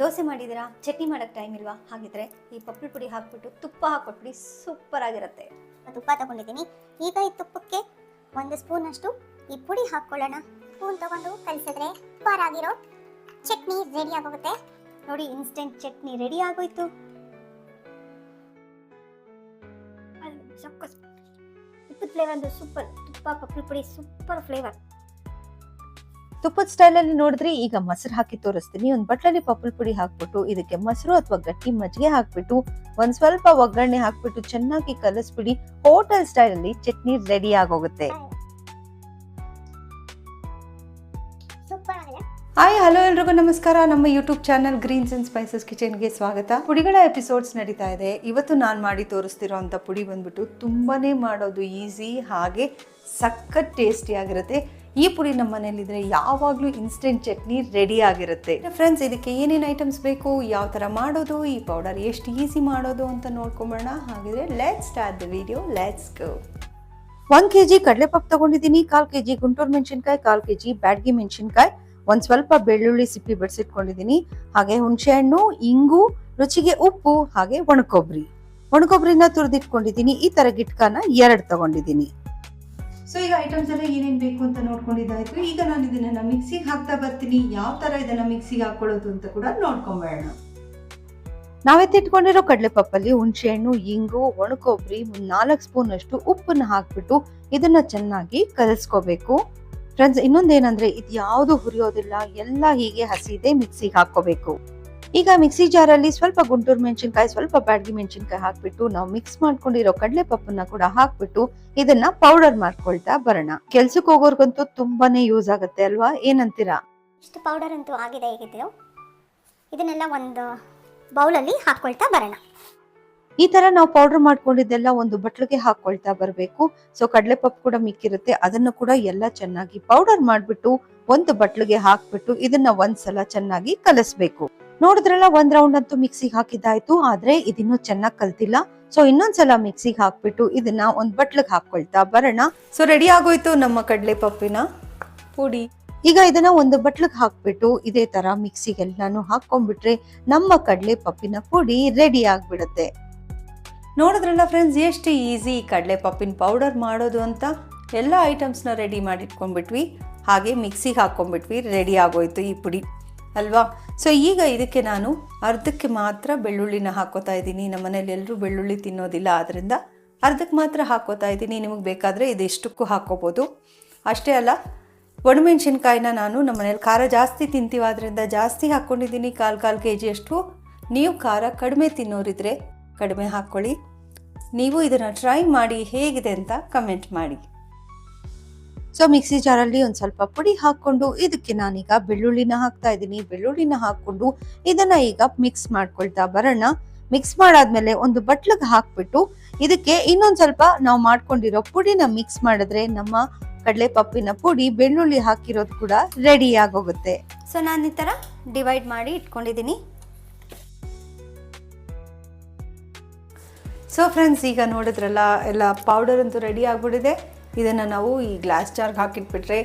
ದೋಸೆ ಮಾಡಿದ್ದೀರಾ? ಚಟ್ನಿ ಮಾಡೋಕ್ಕೆ ಟೈಮ್ ಇಲ್ವಾ? ಹಾಗಿದ್ರೆ ಈ ಪಪ್ಪಳ ಪುಡಿ ಹಾಕ್ಬಿಟ್ಟು ತುಪ್ಪ ಹಾಕೊಟ್ಬಿಡಿ ಸೂಪರ್ ಆಗಿರುತ್ತೆ. ತುಪ್ಪ ತಗೊಂಡಿದ್ದೀನಿ. ಈಗ ಈ ತುಪ್ಪಕ್ಕೆ ಒಂದು ಸ್ಪೂನ್ ಅಷ್ಟು ಈ ಪುಡಿ ಹಾಕ್ಕೊಳ್ಳೋಣ. ಸ್ಪೂನ್ ತಗೊಂಡು ಕಲಿಸಿದ್ರೆ ಸೂಪರ್ ಆಗಿರೋ ಚಟ್ನಿ ರೆಡಿ ಆಗೋಗುತ್ತೆ. ನೋಡಿ ಇನ್ಸ್ಟೆಂಟ್ ಚಟ್ನಿ ರೆಡಿ ಆಗೋಯ್ತು. ಸಕ್ಕಸ್ ತುಪ್ಪದ ಫ್ಲೇವರ್ ಅಂದ್ರೆ ಸೂಪರ್ ತುಪ್ಪ ಪಪ್ಪಳ ಪುಡಿ ಸೂಪರ್ ಫ್ಲೇವರ್ ತುಪ್ಪದ ಸ್ಟೈಲಲ್ಲಿ ನೋಡಿದ್ರೆ ಈಗ ಮೊಸರು ಹಾಕಿ ತೋರಿಸ್ತೀನಿ. ಒಂದು ಬಟ್ಲಲ್ಲಿ ಪಪ್ಪಲ್ ಪುಡಿ ಹಾಕ್ಬಿಟ್ಟು ಇದಕ್ಕೆ ಮೊಸರು ಅಥವಾ ಗಟ್ಟಿ ಮಜ್ಜಿಗೆ ಹಾಕ್ಬಿಟ್ಟು ಒಂದ್ ಸ್ವಲ್ಪ ಒಗ್ಗರಣೆ ಹಾಕ್ಬಿಟ್ಟು ಚೆನ್ನಾಗಿ ಕಲಸ್ಬಿಡಿ. ಹೋಟೆಲ್ ಸ್ಟೈಲಲ್ಲಿ ಚಟ್ನಿ ರೆಡಿ ಆಗೋಗುತ್ತೆ. ಹಾಯ್ ಹಲೋ ಎಲ್ರಿಗೂ ನಮಸ್ಕಾರ. ನಮ್ಮ YouTube channel greens and spices ಕಿಚನ್ಗೆ ಸ್ವಾಗತ. ಪುಡಿಗಳ ಎಪಿಸೋಡ್ಸ್ ನಡೀತಾ ಇದೆ. ಇವತ್ತು ನಾನು ಮಾಡಿ ತೋರಿಸ್ತಿರೋ ಅಂಥ ಪುಡಿ ಬಂದ್ಬಿಟ್ಟು ತುಂಬಾನೇ ಮಾಡೋದು ಈಸಿ ಹಾಗೆ ಸಖತ್ ಟೇಸ್ಟಿ ಆಗಿರುತ್ತೆ. ಈ ಪುಡಿ ನಮ್ಮ ಮನೇಲಿದ್ರೆ ಯಾವಾಗಲೂ ಇನ್ಸ್ಟೆಂಟ್ ಚಟ್ನಿ ರೆಡಿ ಆಗಿರುತ್ತೆ. ಫ್ರೆಂಡ್ಸ್ ಇದಕ್ಕೆ ಏನೇನು ಐಟಮ್ಸ್ ಬೇಕು, ಯಾವ ಥರ ಮಾಡೋದು, ಈ ಪೌಡರ್ ಎಷ್ಟು ಈಸಿ ಮಾಡೋದು ಅಂತ ನೋಡ್ಕೊಂಬೋಣ ಹಾಗಿದ್ರೆ let's start the video let's go G KG ತೊಗೊಂಡಿದ್ದೀನಿ, ಕಾಲ್ ಕೆಜಿ ಗುಂಟೂರು ಮೆಣಸಿನ್ಕಾಯಿ, ಕಾಲ್ ಕೆಜಿ ಬ್ಯಾಡ್ಗಿ ಮೆಣಸಿನ್ಕಾಯಿ. ಒಂದು ಸ್ವಲ್ಪ ಬೆಳ್ಳುಳ್ಳಿ ಸಿಪ್ಪಿ ಬಿಡಿಸಿಟ್ಕೊಂಡಿದ್ದೀನಿ. ಹಾಗೆ ಹುಣಸೆಹಣ್ಣು ಇಂಗು, ರುಚಿಗೆ ಉಪ್ಪು, ಹಾಗೆ ಒಣಕೊಬ್ಬರಿ. ಒಣಕೊಬ್ಬರಿನ ತುರಿದಿಟ್ಕೊಂಡಿದ್ದೀನಿ. ಈ ತರ ಗಿಟ್ಕನ ಎರಡು ತಗೊಂಡಿದ್ದೀನಿ. ಸೊ ಈಗ ಐಟಮ್ಸ್ ಎಲ್ಲ ಏನೇನು ಬೇಕು ಅಂತ ನೋಡ್ಕೊಂಡಿದ್ದಾಯಿತು. ಈಗ ನಾನು ಇದನ್ನ ಮಿಕ್ಸಿಗೆ ಹಾಕ್ತಾ ಬರ್ತೀನಿ. ಯಾವ ತರ ಇದನ್ನ ಮಿಕ್ಸಿಗೆ ಹಾಕೊಳ್ಳೋದು ಅಂತ ಕೂಡ ನೋಡ್ಕೊಂಬೇಡ ನಾವೆತ್ತಿಟ್ಕೊಂಡಿರೋ ಕಡಲೆಪಪ್ಪಲ್ಲಿ ಹುಣಸೆಹಣ್ಣು ಇಂಗು ಒಣಕೊಬ್ಬರಿ ನಾಲ್ಕು ಸ್ಪೂನ್ ಅಷ್ಟು ಉಪ್ಪನ್ನ ಹಾಕ್ಬಿಟ್ಟು ಇದನ್ನ ಚೆನ್ನಾಗಿ ಕಲಸ್ಕೋಬೇಕು. ಫ್ರೆಂಡ್ಸ್ ಇನ್ನೊಂದೇನಂದ್ರೆ ಇದು ಯಾವುದು ಹುರಿಯೋದಿಲ್ಲ, ಎಲ್ಲ ಹೀಗೆ ಹಸಿದೆ ಮಿಕ್ಸಿಗೆ ಹಾಕೋಬೇಕು ಈಗ ಮಿಕ್ಸಿ ಜಾರಲ್ಲಿ ಸ್ವಲ್ಪ ಗುಂಟೂರು ಮೆಣಸಿನ್ಕಾಯಿ ಸ್ವಲ್ಪ ಬ್ಯಾಡ್ಗಿ ಮೆಣಸಿನ್ಕಾಯಿ ಹಾಕ್ಬಿಟ್ಟು ನಾವು ಮಿಕ್ಸ್ ಮಾಡ್ಕೊಂಡಿರೋ ಕಡಲೆ ಪಪ್ಪನ್ನ ಕೂಡ ಹಾಕ್ಬಿಟ್ಟು ಇದನ್ನ ಪೌಡರ್ ಮಾಡ್ಕೊಳ್ತಾ ಬರೋಣ. ಕೆಲ್ಸಕ್ಕೆ ಹೋಗೋರ್ಗಂತೂ ತುಂಬಾನೇ ಯೂಸ್ ಆಗುತ್ತೆ ಅಲ್ವಾ? ಏನಂತೀರಾ? ಇಷ್ಟು ಪೌಡರ್ ಅಂತೂ ಆಗಿದೆ ಹೇಗಿದ್ದು ಇದನ್ನೆಲ್ಲ ಒಂದು ಬೌಲಲ್ಲಿ ಹಾಕ್ಕೊಳ್ತಾ ಬರೋಣ. ಈ ತರ ನಾವು ಪೌಡರ್ ಮಾಡ್ಕೊಂಡಿದ್ದೆಲ್ಲ ಒಂದು ಬಟ್ಲಿಗೆ ಹಾಕೊಳ್ತಾ ಬರಬೇಕು. ಸೊ ಕಡಲೆ ಪಪ್ಪು ಕೂಡ ಮಿಕ್ಕಿರುತ್ತೆ ಅದನ್ನು ಕೂಡ ಎಲ್ಲ ಚೆನ್ನಾಗಿ ಪೌಡರ್ ಮಾಡ್ಬಿಟ್ಟು ಒಂದು ಬಟ್ಲಿಗೆ ಹಾಕ್ಬಿಟ್ಟು ಇದನ್ನ ಒಂದ್ಸಲ ಚೆನ್ನಾಗಿ ಕಲಿಸ್ಬೇಕು. ನೋಡಿದ್ರಲ್ಲ, ಒಂದ್ ರೌಂಡ್ ಅಂತೂ ಮಿಕ್ಸಿಗೆ ಹಾಕಿದ್ದಾಯ್ತು, ಆದ್ರೆ ಇದಿನ್ನೂ ಚೆನ್ನಾಗಿ ಕಲ್ತಿಲ್ಲ. ಸೊ ಇನ್ನೊಂದ್ಸಲ ಮಿಕ್ಸಿಗೆ ಹಾಕ್ಬಿಟ್ಟು ಇದನ್ನ ಒಂದ್ ಬಟ್ಲಗ್ ಹಾಕೊಳ್ತಾ ಬರೋಣ. ಸೊ ರೆಡಿ ಆಗೋಯ್ತು ನಮ್ಮ ಕಡಲೆ ಪಪ್ಪಿನ ಪುಡಿ. ಈಗ ಇದನ್ನ ಒಂದು ಬಟ್ಲಗ್ ಹಾಕ್ಬಿಟ್ಟು ಇದೇ ತರ ಮಿಕ್ಸಿಗೆಲ್ಲಾನು ಹಾಕೊಂಡ್ಬಿಟ್ರೆ ನಮ್ಮ ಕಡಲೆ ಪಪ್ಪಿನ ಪುಡಿ ರೆಡಿ ಆಗ್ಬಿಡುತ್ತೆ. ನೋಡಿದ್ರಲ್ಲ ಫ್ರೆಂಡ್ಸ್ ಎಷ್ಟು ಈಸಿ ಕಡಲೆ ಪಪ್ಪಿನ ಪೌಡರ್ ಮಾಡೋದು ಅಂತ? ಎಲ್ಲ ಐಟಮ್ಸ್ನ ರೆಡಿ ಮಾಡಿಟ್ಕೊಂಡ್ಬಿಟ್ವಿ. ಹಾಗೆ ಮಿಕ್ಸಿಗೆ ಹಾಕೊಂಡ್ಬಿಟ್ವಿ ರೆಡಿ ಆಗೋಯ್ತು ಈ ಪುಡಿ. ಅಲ್ವಾ? ಸೊ ಈಗ ಇದಕ್ಕೆ ನಾನು ಅರ್ಧಕ್ಕೆ ಮಾತ್ರ ಬೆಳ್ಳುಳ್ಳಿನ ಹಾಕೋತಾ ಇದ್ದೀನಿ. ನಮ್ಮ ಮನೇಲಿ ಎಲ್ಲರೂ ಬೆಳ್ಳುಳ್ಳಿ ತಿನ್ನೋದಿಲ್ಲ. ಆದ್ದರಿಂದ ಅರ್ಧಕ್ಕೆ ಮಾತ್ರ ಹಾಕೋತಾ ಇದ್ದೀನಿ. ನಿಮಗೆ ಬೇಕಾದರೆ ಇದೆಷ್ಟಕ್ಕೂ ಹಾಕೋಬೋದು. ಅಷ್ಟೇ ಅಲ್ಲ, ಒಣಮೆಣ್ಸಿನ್ಕಾಯಿನ ನಾನು ನಮ್ಮ ಮನೇಲಿ ಖಾರ ಜಾಸ್ತಿ ತಿಂತೀವಾದ್ರಿಂದ ಜಾಸ್ತಿ ಹಾಕ್ಕೊಂಡಿದ್ದೀನಿ ಕಾಲು ಕಾಲು ಕೆ ಜಿಯಷ್ಟು ನೀವು ಖಾರ ಕಡಿಮೆ ತಿನ್ನೋರಿದ್ರೆ ಕಡಿಮೆ ಹಾಕ್ಕೊಳ್ಳಿ. ನೀವು ಇದನ್ನು ಟ್ರೈ ಮಾಡಿ ಹೇಗಿದೆ ಅಂತ ಕಮೆಂಟ್ ಮಾಡಿ. ಸೊ ಮಿಕ್ಸಿ ಜಾರಲ್ಲಿ ಒಂದು ಸ್ವಲ್ಪ ಪುಡಿ ಹಾಕ್ಕೊಂಡು ಇದಕ್ಕೆ ನಾನೀಗ ಬೆಳ್ಳುಳ್ಳಿನ ಹಾಕ್ತಾ ಇದ್ದೀನಿ. ಬೆಳ್ಳುಳ್ಳಿನ ಹಾಕ್ಕೊಂಡು ಇದನ್ನ ಈಗ ಮಿಕ್ಸ್ ಮಾಡ್ಕೊಳ್ತಾ ಬರೋಣ. ಮಿಕ್ಸ್ ಮಾಡಾದ್ಮೇಲೆ ಒಂದು ಬಟ್ಲಿಗೆ ಹಾಕ್ಬಿಟ್ಟು ಇದಕ್ಕೆ ಇನ್ನೊಂದು ಸ್ವಲ್ಪ ನಾವು ಮಾಡ್ಕೊಂಡಿರೋ ಪುಡಿನ ಮಿಕ್ಸ್ ಮಾಡಿದ್ರೆ ನಮ್ಮ ಕಡಲೆ ಪಪ್ಪಿನ ಪುಡಿ, ಬೆಳ್ಳುಳ್ಳಿ ಹಾಕಿರೋದು ಕೂಡ ರೆಡಿ ಆಗೋಗುತ್ತೆ. ಸೊ ನಾನು ಈ ಥರ ಡಿವೈಡ್ ಮಾಡಿ ಇಟ್ಕೊಂಡಿದ್ದೀನಿ. ಸೊ ಫ್ರೆಂಡ್ಸ್ ಈಗ ನೋಡಿದ್ರಲ್ಲ, ಎಲ್ಲ ಪೌಡರ್ ಅಂತೂ ರೆಡಿ ಆಗ್ಬಿಟ್ಟಿದೆ. ಇದನ್ನು ನಾವು ಈ ಗ್ಲಾಸ್ ಜಾರ್ಗೆ ಹಾಕಿಟ್ಬಿಟ್ರೆ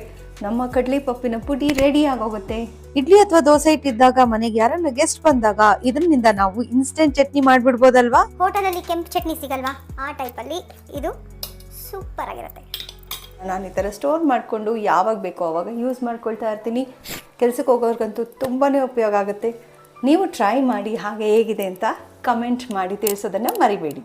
ನಮ್ಮ ಕಡ್ಲಿ ಪಪ್ಪಿನ ಪುಡಿ ರೆಡಿ ಆಗೋಗುತ್ತೆ. ಇಡ್ಲಿ ಅಥವಾ ದೋಸೆ ಇಟ್ಟಿದ್ದಾಗ ಮನೆಗೆ ಯಾರನ್ನ ಗೆಸ್ಟ್ ಬಂದಾಗ ಇದರಿಂದ ನಾವು ಇನ್ಸ್ಟೆಂಟ್ ಚಟ್ನಿ ಮಾಡ್ಬಿಡ್ಬೋದಲ್ವಾ? ಹೋಟೆಲಲ್ಲಿ ಕೆಂಪು ಚಟ್ನಿ ಸಿಗಲ್ವಾ? ಆ ಟೈಪಲ್ಲಿ ಇದು ಸೂಪರ್ ಆಗಿರುತ್ತೆ. ನಾನು ಈ ಥರ ಸ್ಟೋರ್ ಮಾಡಿಕೊಂಡು ಯಾವಾಗ ಬೇಕೋ ಅವಾಗ ಯೂಸ್ ಮಾಡ್ಕೊಳ್ತಾ ಇರ್ತೀನಿ. ಕೆಲಸಕ್ಕೆ ಹೋಗೋರ್ಗಂತೂ ತುಂಬಾ ಉಪಯೋಗ ಆಗುತ್ತೆ. ನೀವು ಟ್ರೈ ಮಾಡಿ ಹಾಗೆ ಹೇಗಿದೆ ಅಂತ ಕಮೆಂಟ್ ಮಾಡಿ ತಿಳಿಸೋದನ್ನು ಮರಿಬೇಡಿ.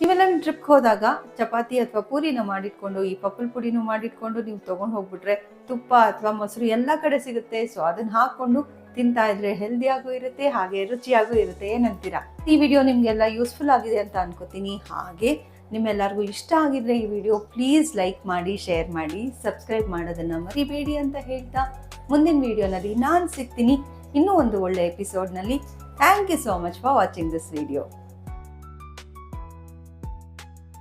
ನೀವೆಲ್ಲ ಟ್ರಿಪ್ಗೆ ಹೋದಾಗ ಚಪಾತಿ ಅಥವಾ ಪೂರಿನ ಮಾಡಿಟ್ಕೊಂಡು, ಈ ಪಪ್ಪಲ್ ಪುಡಿನೂ ಮಾಡಿಟ್ಕೊಂಡು ನೀವು ತೊಗೊಂಡು ಹೋಗ್ಬಿಟ್ರೆ ತುಪ್ಪ ಅಥವಾ ಮೊಸರು ಎಲ್ಲ ಕಡೆ ಸಿಗುತ್ತೆ. ಸೊ ಅದನ್ನ ಹಾಕೊಂಡು ತಿಂತಾ ಇದ್ರೆ ಹೆಲ್ದಿಯಾಗೂ ಇರುತ್ತೆ, ಹಾಗೆ ರುಚಿಯಾಗೂ ಇರುತ್ತೆ. ಏನಂತೀರಾ? ಈ ವಿಡಿಯೋ ನಿಮಗೆಲ್ಲ ಯೂಸ್ಫುಲ್ ಆಗಿದೆ ಅಂತ ಅನ್ಕೋತೀನಿ. ಹಾಗೆ ನಿಮ್ಮೆಲ್ಲರಿಗೂ ಇಷ್ಟ ಆಗಿದ್ರೆ ಈ ವಿಡಿಯೋ ಪ್ಲೀಸ್ ಲೈಕ್ ಮಾಡಿ ಶೇರ್ ಮಾಡಿ ಸಬ್ಸ್ಕ್ರೈಬ್ ಮಾಡೋದನ್ನ ಮರಿಬೇಡಿ ಅಂತ ಹೇಳ್ತಾ ಮುಂದಿನ ವಿಡಿಯೋನಲ್ಲಿ ನಾನು ಸಿಗ್ತೀನಿ. ಇನ್ನೂ ಒಂದು ಒಳ್ಳೆ ಎಪಿಸೋಡ್ನಲ್ಲಿ thank you so much for watching this video